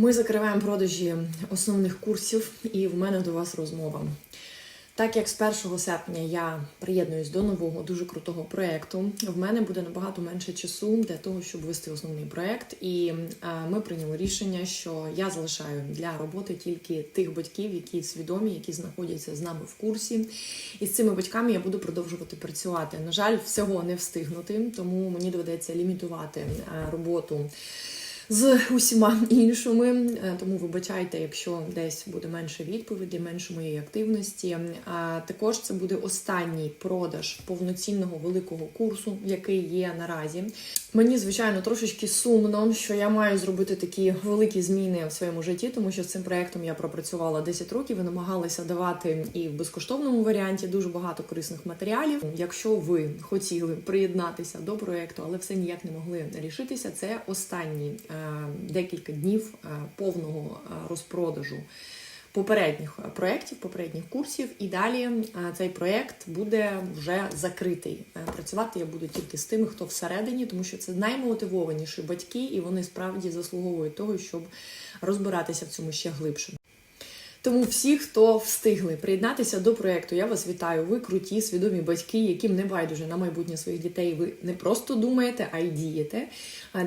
Ми закриваємо продажі основних курсів, і в мене до вас розмова. Так як з 1 серпня я приєднуюсь до нового дуже крутого проєкту, в мене буде набагато менше часу для того, щоб вести основний проєкт. І е, ми прийняли рішення, що я залишаю для роботи тільки тих батьків, які свідомі, які знаходяться з нами в курсі. І з цими батьками я буду продовжувати працювати. На жаль, всього не встигнути, тому мені доведеться лімітувати е, роботу з усіма іншими. Е, Тому вибачайте, якщо десь буде менше відповідей, менше моєї активності. А також це буде останній продаж повноцінного великого курсу, який є наразі. Мені звичайно трошечки сумно, що я маю зробити такі великі зміни в своєму житті, тому що з цим проектом я пропрацювала 10 років і намагалася давати і в безкоштовному варіанті дуже багато корисних матеріалів. Якщо ви хотіли приєднатися до проекту, але все ніяк не могли рішитися, це останні е, декілька днів е, повного е, розпродажу попередніх проєктів, попередніх курсів, і далі е, цей проєкт буде вже закритий. Е, Працювати я буду тільки з тими, хто всередині, тому що це наймотивованіші батьки, і вони справді заслуговують того, щоб розбиратися в цьому ще глибше. Тому всі, хто встигли приєднатися до проєкту, я вас вітаю. Ви круті, свідомі батьки, яким не байдуже на майбутнє своїх дітей. Ви не просто думаєте, а й дієте.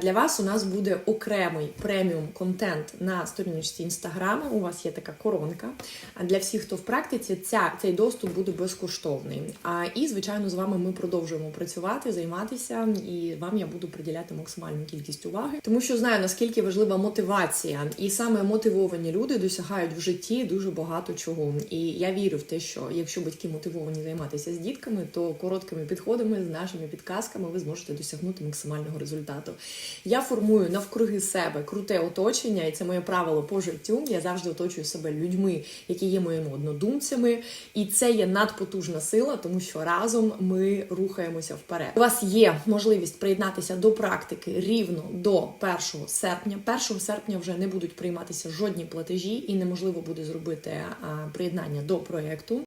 Для вас у нас буде окремий преміум контент на сторіночці інстаграму. У вас є така коронка. А для всіх, хто в практиці, ця, цей доступ буде безкоштовний. А і, звичайно, з вами ми продовжуємо працювати, займатися, і вам я буду приділяти максимальну кількість уваги, тому що знаю наскільки важлива мотивація, і саме мотивовані люди досягають в житті дуже багато чого. І я вірю в те, що якщо батьки мотивовані займатися з дітками, то короткими підходами з нашими підказками ви зможете досягнути максимального результату. Я формую навкруги себе круте оточення, і це моє правило по життю. Я завжди оточую себе людьми, які є моїми однодумцями, і це є надпотужна сила, тому що разом ми рухаємося вперед. У вас є можливість приєднатися до практики рівно до 1 серпня. 1 серпня вже не будуть прийматися жодні платежі, і неможливо буде зробити приєднання до проєкту.